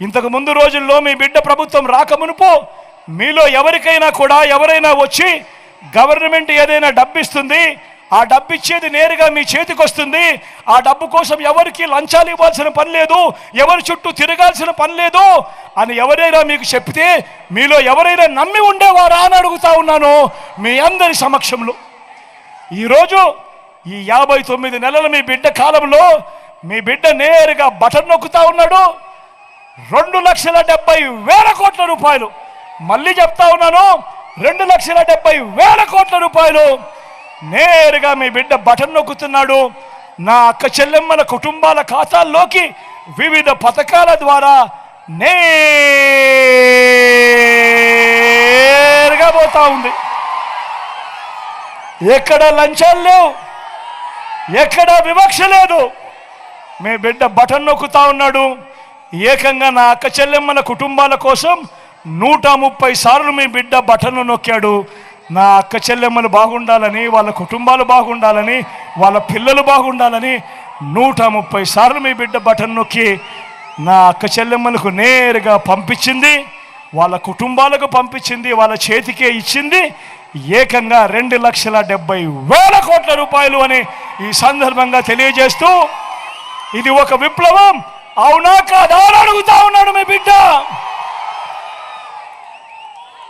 ఇంతకు ముందు రోజుల్లో మీ బిడ్డ ప్రభుత్వం రాకమునుపు మీలో ఎవరికైనా కూడా ఎవరైనా వచ్చి గవర్నమెంట్ ఏదైనా డబ్బు ఇస్తుంది ఆ డబ్బు ఇచ్చేది నేరుగా మీ చేతికి వస్తుంది ఆ డబ్బు కోసం ఎవరికి లంచాలు ఇవ్వాల్సిన పని లేదు ఎవరి చుట్టూ తిరగాల్సిన పని లేదు అని ఎవరైనా మీకు చెప్తే మీలో ఎవరైనా నమ్మి ఉండేవారా అని అడుగుతా ఉన్నాను మీ అందరి సమక్షంలో. ఈరోజు ఈ యాభై తొమ్మిది నెలల మీ బిడ్డ కాలంలో మీ బిడ్డ నేరుగా బటన్ నొక్కుతా ఉన్నాడు. రెండు లక్షల డెబ్బై వేల కోట్ల రూపాయలు. మళ్ళీ చెప్తా ఉన్నాను రెండు లక్షల డెబ్బై వేల కోట్ల రూపాయలు. నేరుగా మీ బిడ్డ బటన్ నొక్కుతున్నాడు. నా అక్క చెల్లెమ్మల కుటుంబాల ఖాతాల్లోకి వివిధ పథకాల ద్వారా నేరుగా పోతా ఉంది. ఎక్కడ లంచాలు లేవు ఎక్కడ వివక్ష లేదు. మీ బిడ్డ బటన్ నొక్కుతా ఉన్నాడు. ఏకంగా నా అక్క చెల్లెమ్మల కుటుంబాల కోసం నూట ముప్పై సార్లు మీ బిడ్డ బటన్ను నొక్కాడు. నా అక్క చెల్లెమ్మలు బాగుండాలని వాళ్ళ కుటుంబాలు బాగుండాలని వాళ్ళ పిల్లలు బాగుండాలని నూట ముప్పై సార్లు మీ బిడ్డ బటన్ నొక్కి నా అక్క చెల్లెమ్మలకు నేరుగా పంపించింది వాళ్ళ కుటుంబాలకు పంపించింది వాళ్ళ చేతికే ఇచ్చింది. ఏకంగా రెండు లక్షల డెబ్బై వేల కోట్ల రూపాయలు అని ఈ సందర్భంగా తెలియజేస్తూ ఇది ఒక విప్లవం. అవునా కాదా అని అడుగుతా ఉన్నాడు మీ బిడ్డ.